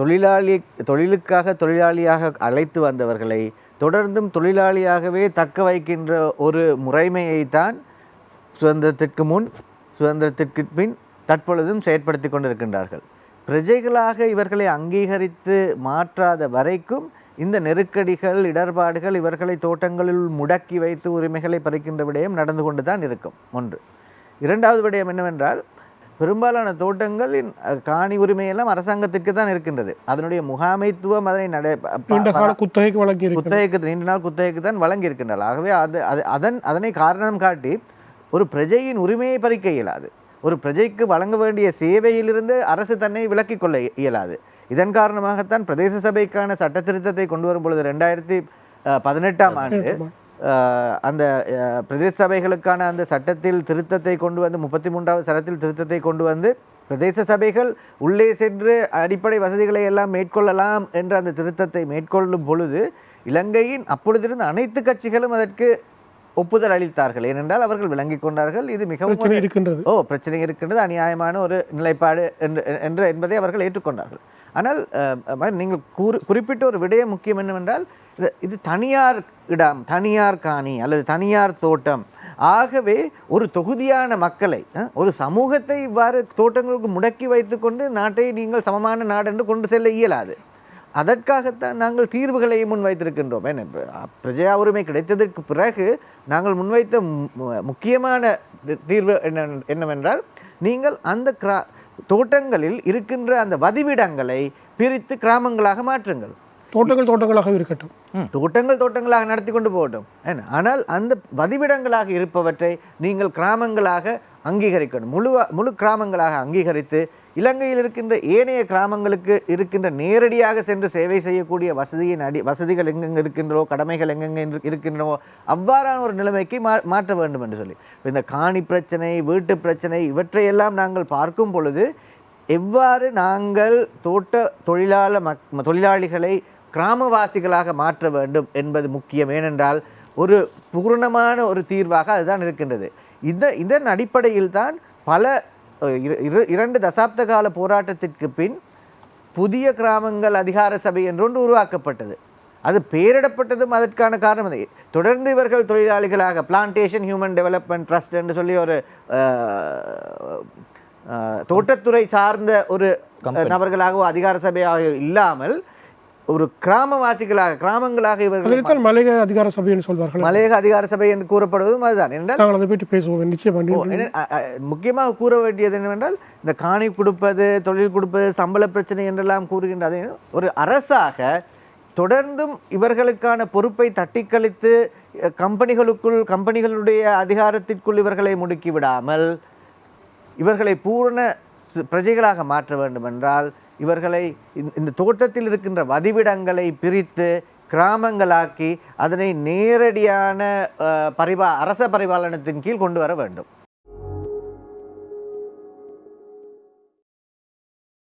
தொழிலாளி தொழிலுக்காக தொழிலாளியாக அழைத்து வந்தவர்களை தொடர்ந்தும் தொழிலாளியாகவே தக்க வைக்கின்ற ஒரு முறைமையைத்தான் சுதந்திரத்திற்கு முன் சுதந்திரத்திற்கு பின் தற்பொழுதும் செயற்படுத்தி கொண்டிருக்கின்றார்கள். பிரஜைகளாக இவர்களை அங்கீகரித்து மாற்றாத வரைக்கும் இந்த நெருக்கடிகள் இடர்பாடுகள் இவர்களை தோட்டங்களில் முடக்கி வைத்து உரிமைகளை பறிக்கின்ற விடயம் நடந்து கொண்டு தான் இருக்கும். ஒன்று. இரண்டாவது விடயம் என்னவென்றால் பெரும்பாலான தோட்டங்களின் காணி உரிமையெல்லாம் அரசாங்கத்திற்கு தான் இருக்கின்றது. அதனுடைய முகாமைத்துவம் அதனை நடை குத்தகைக்கு வழங்கி இருக்கு குத்தகைக்கு நீண்ட நாள் குத்தகைக்கு தான் வழங்கி இருக்கின்றார் ஆகவே அது அது அதன் அதனை காரணம் காட்டி ஒரு பிரஜையின் உரிமையை பறிக்க இயலாது. ஒரு பிரஜைக்கு வழங்க வேண்டிய சேவையிலிருந்து அரசு தன்னை விலக்கிக் கொள்ள இய- இயலாது. இதன் காரணமாகத்தான் பிரதேச சபைக்கான சட்ட திருத்தத்தை கொண்டு வரும் பொழுது ரெண்டாயிரத்தி பதினெட்டாம் ஆண்டு. அந்த பிரதேச சபைகளுக்கான அந்த சட்டத்தில் திருத்தத்தை கொண்டு வந்து முப்பத்தி மூன்றாவது சட்டத்தில் திருத்தத்தை கொண்டு வந்து பிரதேச சபைகள் உள்ளே சென்று அடிப்படை வசதிகளை எல்லாம் மேற்கொள்ளலாம் என்ற அந்த திருத்தத்தை மேற்கொள்ளும் பொழுது இலங்கையின் அப்பொழுதிருந்து அனைத்து கட்சிகளும் அதற்கு ஒப்புதல் அளித்தார்கள். ஏனென்றால் அவர்கள் விளங்கிக் கொண்டார்கள். இது மிகவும் இருக்கின்றது. ஓ பிரச்சனை இருக்கின்றது. அநியாயமான ஒரு நிலைப்பாடு என்று என்று என்பதை அவர்கள் ஏற்றுக்கொண்டார்கள். ஆனால் நீங்கள் கூறு குறிப்பிட்ட ஒரு விடயம் முக்கியம் என்னவென்றால் இது- இது தனியார் இடம் தனியார் காணி அல்லது தனியார் தோட்டம். ஆகவே ஒரு தொகுதியான மக்களை ஒரு சமூகத்தை இவ்வாறு தோட்டங்களுக்கு முடக்கி வைத்துக்கொண்டு நாட்டை நீங்கள் சமமான நாடு என்று கொண்டு செல்ல இயலாது. அதற்காகத்தான் நாங்கள் தீர்வுகளை முன்வைத்திருக்கின்றோம். என்ன பிரஜா உரிமை கிடைத்ததற்கு பிறகு நாங்கள் முன்வைத்த மு- முக்கியமான தீர்வு என்ன என்னவென்றால் நீங்கள் அந்த கிரா தோட்டங்களில் இருக்கின்ற அந்த வதிவிடங்களை பிரித்து கிராமங்களாக மாற்றுங்கள். தோட்டங்கள் தோட்டங்களாக இருக்கட்டும். தோட்டங்கள் தோட்டங்களாக நடத்தி கொண்டு போகட்டும். ஆனால் அந்த வதிவிடங்களாக இருப்பவற்றை நீங்கள் கிராமங்களாக அங்கீகரிக்கணும். முழு முழு கிராமங்களாக அங்கீகரித்து இலங்கையில் இருக்கின்ற ஏனைய கிராமங்களுக்கு இருக்கின்ற நேரடியாக சென்று சேவை செய்யக்கூடிய வசதியின் அடி வசதிகள் எங்கெங்கே இருக்கின்றனோ கடமைகள் எங்கெங்கே இரு- இருக்கின்றனவோ அவ்வாறான ஒரு நிலைமைக்கு மா மாற்ற வேண்டும் என்று சொல்லி. இந்த காணி பிரச்சனை வீட்டு பிரச்சனை இவற்றையெல்லாம் நாங்கள் பார்க்கும் பொழுது எவ்வாறு நாங்கள் தோட்ட தொழிலாள மக் தொழிலாளிகளை கிராமவாசிகளாக மாற்ற வேண்டும் என்பது முக்கியம். ஏனென்றால் ஒரு பூரணமான ஒரு தீர்வாக அதுதான் இருக்கின்றது. இந்த இதன் அடிப்படையில் தான் பல இரண்டு தசாப்த கால போராட்டத்திற்கு பின் புதிய கிராமங்கள் அதிகார சபை என்றொன்று உருவாக்கப்பட்டது. அது பெயரிடப்பட்டதும் அதற்கான காரணம் அதை. தொடர்ந்து இவர்கள் தொழிலாளிகளாக பிளான்டேஷன் ஹியூமன் டெவலப்மெண்ட் ட்ரஸ்ட் என்று சொல்லி ஒரு தோட்டத்துறை சார்ந்த ஒரு நபர்களாகவோ அதிகார சபையாக இல்லாமல் ஒரு கிராமவாசிகளாக கிராமங்களாக இவர்கள் அதைத்தான் மலைய அதிகார சபைன்னு சொல்வார்கள். மலையக அதிகார சபை என்று கூறப்படுவதும் அதுதான். என்றால் நாங்கள் அதை பற்றி பேசுவோம். நிச்சயமா முக்கியமாக கூற வேண்டியது என்னவென்றால் இந்த காணி கொடுப்பது தொழில் கொடுப்பது சம்பள பிரச்சனை என்றெல்லாம் கூறுகின்றது. ஒரு அரசாக தொடர்ந்தும் இவர்களுக்கான பொறுப்பை தட்டி கழித்து அஹ், கம்பெனிகளுக்குள் கம்பெனிகளுடைய அதிகாரத்திற்குள் இவர்களை முடுக்கி விடாமல் இவர்களை பூரண பிரஜைகளாக மாற்ற வேண்டுமென்றால் இவர்களை இந்த- இந்த தோட்டத்தில் இருக்கின்ற வதிவிடங்களை பிரித்து கிராமங்களாக்கி அதனை நேரடியான பரிவா பரிபா அரச பரிபாலனத்தின் கீழ் கொண்டு வர வேண்டும்.